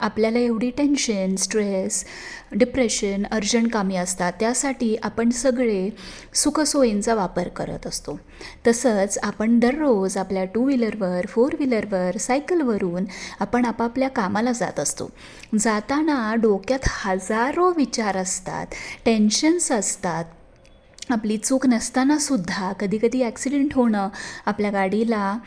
आपल्याला एवढी tension stress depression urgent कामे असतात त्यासाठी आपण सगळे सुखसोयींचा वापर करत असतो. तसंच आपण दररोज आपल्या टू व्हीलरवर फोर व्हीलरवर सायकलवरून आपण आपापल्या कामाला जात असतो. जाताना डोक्यात हजारो विचार असतात टेन्शन्स असतात. आपली चूक नसतानासुद्धा कधीकधी ॲक्सिडेंट होणं आपल्या गाडीला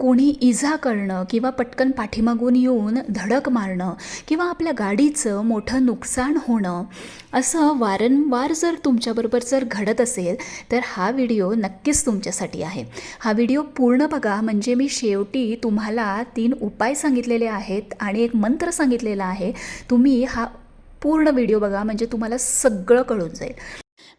कोणी इजा करणं किंवा पटकन पाठीमागून येऊन धडक मारणं किंवा आपल्या गाडीचं मोठं नुकसान होणं असं वारंवार जर तुमच्याबरोबर जर घडत असेल तर हा व्हिडिओ नक्कीच तुमच्यासाठी आहे. हा व्हिडिओ पूर्ण बघा म्हणजे मी शेवटी तुम्हाला तीन उपाय सांगितलेले आहेत आणि एक मंत्र सांगितलेला आहे. तुम्ही हा पूर्ण व्हिडिओ बघा म्हणजे तुम्हाला सगळं कळून जाईल.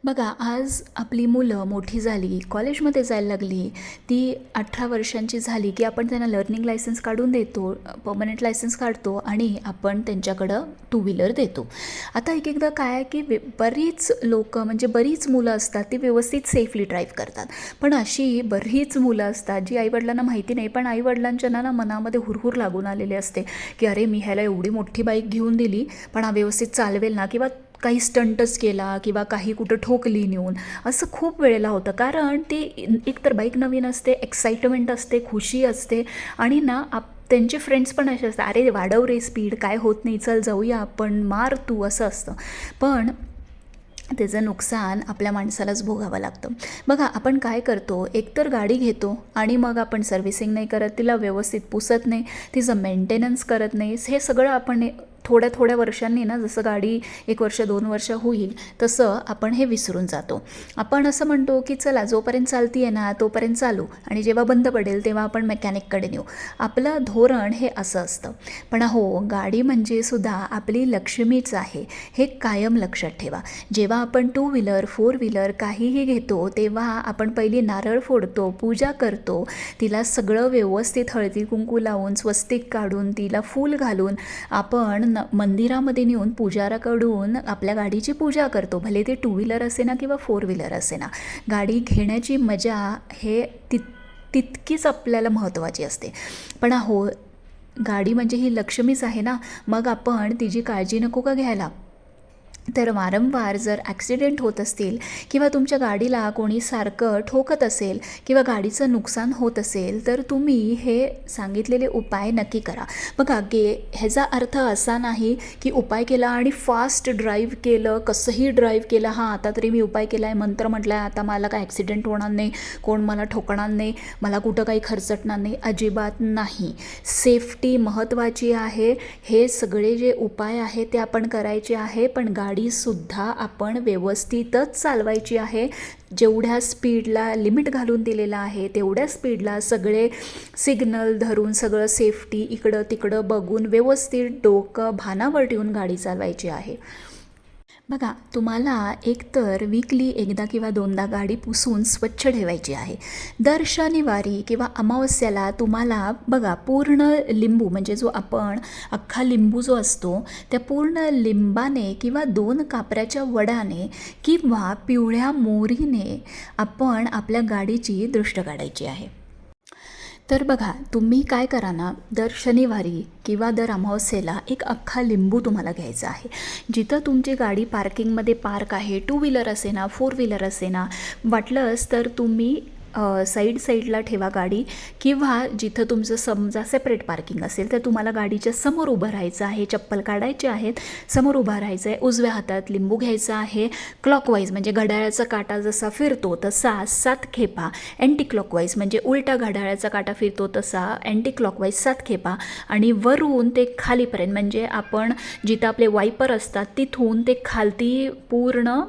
बघा आज आपली मुलं मोठी झाली कॉलेजमध्ये जायला लागली ती अठरा वर्षांची झाली की आपण त्यांना लर्निंग लायसन्स काढून देतो पर्मनंट लायसन्स काढतो आणि आपण त्यांच्याकडं टू व्हीलर देतो. आता एक एकदा काय आहे की बरीच लोक म्हणजे बरीच मुलं असतात ती व्यवस्थित सेफली ड्राईव्ह करतात. पण अशी बरीच मुलं असतात जी आईवडिलांना माहिती नाही पण आईवडिलांच्या ना ना मनामध्ये हुरहुर लागून आलेले असते की अरे मी ह्याला एवढी मोठी बाईक घेऊन दिली पण हा व्यवस्थित चालवेल ना किंवा काही स्टंटच केला किंवा काही कुठं ठोकली नेऊन असं खूप वेळेला होतं. कारण ती एकतर बाईक नवीन असते एक्साइटमेंट असते खुशी असते आणि ना आप त्यांचे फ्रेंड्स पण असे असतात अरे वाढव रे स्पीड काय होत नाही चल जाऊया आपण मार तू असं असतं. पण त्याचं नुकसान आपल्या माणसालाच भोगावं लागतं. बघा आपण काय करतो? एकतर गाडी घेतो आणि मग आपण सर्व्हिसिंग नाही करत तिला व्यवस्थित पुसत नाही तिचं मेंटेनन्स करत नाही हे सगळं आपण थोड्या थोड्या वर्षांनी ना जसं गाडी एक वर्ष दोन वर्ष होईल तसं आपण हे विसरून जातो. आपण असं म्हणतो की चला जोपर्यंत चालती आहे ना तोपर्यंत चालू. आणि जेव्हा बंद पडेल तेव्हा आपण मेकॅनिककडे नेऊ. आपलं धोरण हे असं असतं. पण हो गाडी म्हणजे सुद्धा आपली लक्ष्मीच आहे. हे कायम लक्षात ठेवा. जेव्हा आपण टू व्हीलर फोर व्हीलर काहीही घेतो तेव्हा आपण पहिली नारळ फोडतो पूजा करतो तिला सगळं व्यवस्थित हळदी कुंकू लावून स्वस्तिक काढून तिला फूल घालून आपण न मंदिरामध्ये नेऊन पुजाराकडून आपल्या गाडीची पूजा करतो. भले ते टू व्हीलर असे ना किंवा फोर व्हीलर असे ना गाडी घेण्याची मजा हे तित तितकीच आपल्याला महत्त्वाची असते. पण हो गाडी म्हणजे ही लक्ष्मीच आहे ना. मग आपण तिची काळजी नको का घ्यायला? तर वारंवार जर ॲक्सिडेंट होत असतील किंवा तुमच्या गाडीला कोणी सारखं ठोकत असेल किंवा गाडीचं नुकसान होत असेल तर तुम्ही हे सांगितलेले उपाय नक्की करा. बघा गे ह्याचा अर्थ असा नाही की उपाय केला आणि फास्ट ड्राईव्ह केलं कसंही ड्राईव्ह केलं हां आता तरी मी उपाय केला आहे मंत्र म्हटलं आहे आता मला काय ॲक्सिडेंट होणार नाही कोण मला ठोकणार नाही मला कुठं काही खर्चटणार नाही अजिबात नाही. सेफ्टी महत्त्वाची आहे. हे सगळे जे उपाय आहे ते आपण करायचे आहे पण गाडी गाडीसुद्धा आपण व्यवस्थितच चालवायची आहे. जेवढ्या स्पीडला लिमिट घालून दिलेलं आहे तेवढ्या स्पीडला सगळे सिग्नल धरून सगळं सेफ्टी इकडं तिकडं बघून व्यवस्थित डोकं भानावर ठेवून गाडी चालवायची आहे. बघा तुम्हाला एकतर वीकली एकदा किंवा दोनदा गाडी पुसून स्वच्छ ठेवायची आहे. दर शनिवारी किंवा अमावस्याला तुम्हाला बघा पूर्ण लिंबू म्हणजे जो आपण अख्खा लिंबू जो असतो त्या पूर्ण लिंबाने किंवा दोन कापऱ्याच्या वडाने किंवा पिवळ्या मोरीने आपण आपल्या गाडीची दृष्ट काढायची आहे. तर बघा तुम्ही काय करा ना दर शनिवारी किंवा दर अमावस्येला एक अख्खा लिंबू तुम्हाला घ्यायचा आहे. जिथं तुमची गाडी पार्किंगमध्ये पार्क आहे टू व्हीलर असे ना फोर व्हीलर असे ना वाटलंच तर तुम्ही साईड साईडला ठेवा गाडी किंवा जिथं तुमचं समजा सेपरेट पार्किंग असेल तर तुम्हाला गाडीच्या समोर उभं राहायचं आहे चप्पल काढायची आहेत समोर उभं राहायचं आहे उजव्या हातात लिंबू घ्यायचा आहे क्लॉकवाईज म्हणजे घड्याळाचा काटा जसा फिरतो तसा सात खेपा अँटी क्लॉकवाईज म्हणजे उलटा घड्याळाचा काटा फिरतो तसा अँटी क्लॉकवाईज सात खेपा आणि वरून ते खालीपर्यंत म्हणजे आपण जिथं आपले वायपर असतात तिथून ते खालती पूर्ण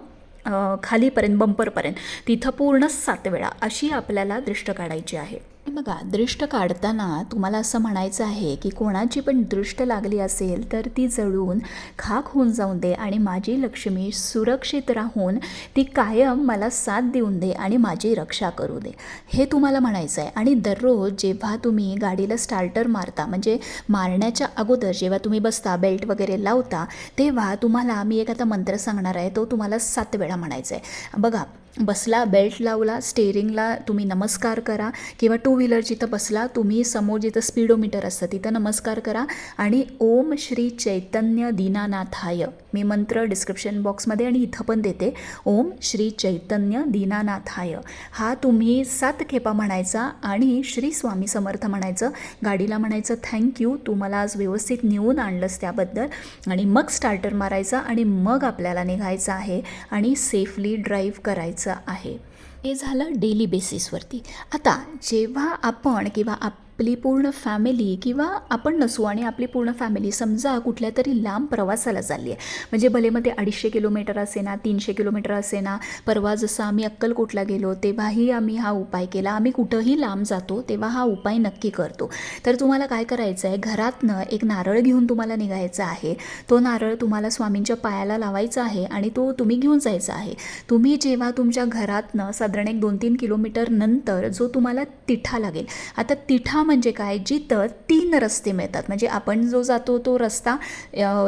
खालीपर्यंत बंपरपर्यंत तिथं पूर्ण सात वेळा अशी आपल्याला दृष्ट काढायची आहे. बघा दृष्ट काढताना तुम्हाला असं म्हणायचं आहे की कोणाची पण दृष्ट लागली असेल तर ती जळून खाक होऊन जाऊन दे आणि माझी लक्ष्मी सुरक्षित राहून ती कायम मला साथ देऊन दे आणि माझी रक्षा करू दे. हे तुम्हाला म्हणायचं आहे आणि दररोज जेव्हा तुम्ही गाडीला स्टार्टर मारता म्हणजे मारण्याच्या अगोदर जेव्हा तुम्ही बसता बेल्ट वगैरे लावता तेव्हा तुम्हाला मी एक आता मंत्र सांगणार आहे तो तुम्हाला सात वेळा म्हणायचा आहे बघा बसला बेल्ट लावला स्टेअरिंगला तुम्ही नमस्कार करा किंवा टू व्हीलर जिथं बसला तुम्ही समोर जिथं स्पीडोमीटर असतं तिथं नमस्कार करा. आणि ओम श्री चैतन्य दीनानाथाय मी मंत्र डिस्क्रिप्शन बॉक्समध्ये आणि इथं पण देते. ओम श्री चैतन्य दीनानाथाय. हा तुम्ही सात खेपा म्हणायचा आणि श्री स्वामी समर्थ म्हणायचं गाडीला म्हणायचं थँक्यू तू मला आज व्यवस्थित नेऊन आणलंस त्याबद्दल. आणि मग स्टार्टर मारायचा आणि मग आपल्याला निघायचं आहे आणि सेफली ड्राईव्ह करायचं. आहे. हे झालं डेली बेसिसवरती आता जेव्हा आपण किंवा आप आपली पूर्ण फॅमिली किंवा आपण नसू आणि आपली पूर्ण फॅमिली समजा कुठल्या तरी लांब प्रवासाला चालली आहे म्हणजे भले मग ते अडीचशे किलोमीटर असे ना तीनशे किलोमीटर असे ना परवा जसं आम्ही अक्कलकोटला गेलो तेव्हाही आम्ही हा उपाय केला. आम्ही कुठंही लांब जातो तेव्हा हा उपाय नक्की करतो. तर तुम्हाला काय करायचं आहे घरातनं एक नारळ घेऊन तुम्हाला निघायचं आहे. तो नारळ तुम्हाला स्वामींच्या पायाला लावायचा आहे आणि तो तुम्ही घेऊन जायचा आहे. तुम्ही जेव्हा तुमच्या घरातनं साधारण एक दोन तीन किलोमीटर नंतर जो तुम्हाला तिठा लागेल. आता तिठा म्हणजे काय? जिथं तीन रस्ते मिळतात. म्हणजे आपण जो जातो तो रस्ता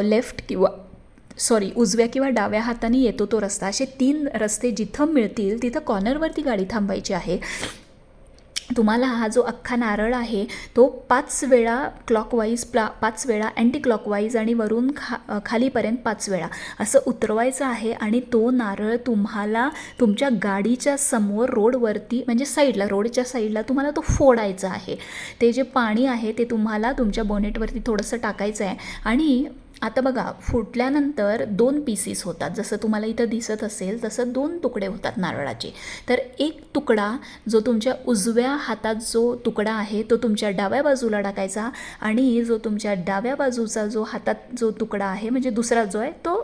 लेफ्ट किंवा सॉरी उजव्या किंवा डाव्या हाताने येतो तो रस्ता. असे तीन रस्ते जिथं मिळतील तिथं कॉर्नरवरती गाडी थांबायची आहे. तुम्हाला हा जो अख्खा नारळ आहे तो पाच वेळा क्लॉकवाईज प्ला पाच वेळा अँटी क्लॉकवाईज आणि वरून खा खालीपर्यंत पाच वेळा. असं उतरवायचं आहे आणि तो नारळ तुम्हाला तुमच्या गाडीच्या समोर रोडवरती म्हणजे साईडला रोडच्या साईडला तुम्हाला तो फोडायचा आहे. ते जे पाणी आहे ते तुम्हाला तुमच्या बोनेटवरती थोडंसं टाकायचं आहे आणि आता बघा फुटल्यानंतर दोन पीसीस होतात. जसं तुम्हाला इथं दिसत असेल तसं दोन तुकडे होतात नारळाचे. तर एक तुकडा जो तुमच्या उजव्या हातात जो तुकडा आहे तो तुमच्या डाव्या बाजूला टाकायचा आणि जो तुमच्या डाव्या बाजूचा जो हातात जो तुकडा आहे म्हणजे दुसरा जो आहे तो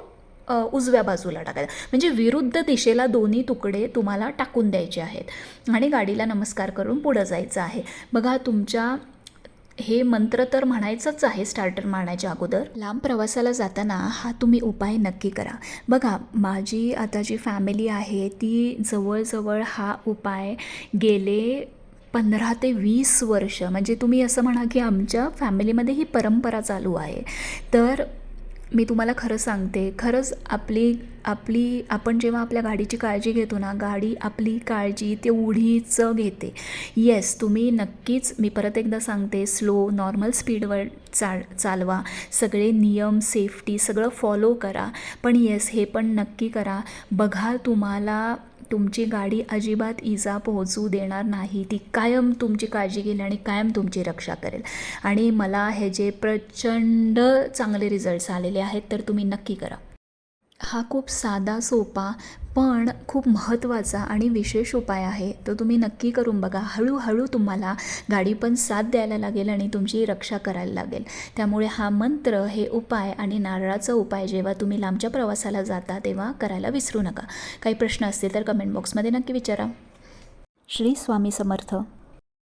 उजव्या बाजूला टाकायचा. म्हणजे विरुद्ध दिशेला दोन्ही तुकडे तुम्हाला टाकून द्यायचे आहेत. आणि गाडीला नमस्कार करून पुढं जायचं आहे. बघा तुमच्या हे मंत्र तर म्हणायचंच आहे स्टार्टर मारण्याच्या अगोदर. लांब प्रवासाला जाताना हा तुम्ही उपाय नक्की करा. बघा माझी आता जी फॅमिली आहे ती जवळजवळ हा उपाय गेले पंधरा ते वीस वर्ष. म्हणजे तुम्ही असं म्हणा की आमच्या फॅमिलीमध्ये ही परंपरा चालू आहे. तर मी तुम्हाला खरं सांगते खरंच आपली आपली आपण जेव्हा आपल्या गाडीची काळजी घेतो ना गाडी आपली काळजी तेवढीच घेते येस तुम्ही नक्कीच मी परत एकदा सांगते स्लो नॉर्मल स्पीडवर चाल चालवा. सगळे नियम सेफ्टी सगळं फॉलो करा. पण येस हे पण नक्की करा. बघा तुम्हाला तुमची गाडी अजिबात इजा पोहोचू देणार नाही. ती कायम तुमची काळजी घेईल आणि कायम तुमची रक्षा करेल. आणि मला हे जे प्रचंड चांगले रिझल्ट्स आलेले आहेत तर तुम्ही नक्की करा. हा खूप साधा सोपा पण खूप महत्त्वाचा आणि विशेष उपाय आहे. तो तुम्ही नक्की करून बघा. हळूहळू तुम्हाला गाडी पण साथ द्यायला लागेल आणि तुमची रक्षा करायला लागेल. त्यामुळे हा मंत्र हे उपाय आणि नारळाचा उपाय जेव्हा तुम्ही लांबच्या प्रवासाला जाता तेव्हा करायला विसरू नका. काही प्रश्न असतील तर कमेंट बॉक्समध्ये नक्की विचारा. श्री स्वामी समर्थ.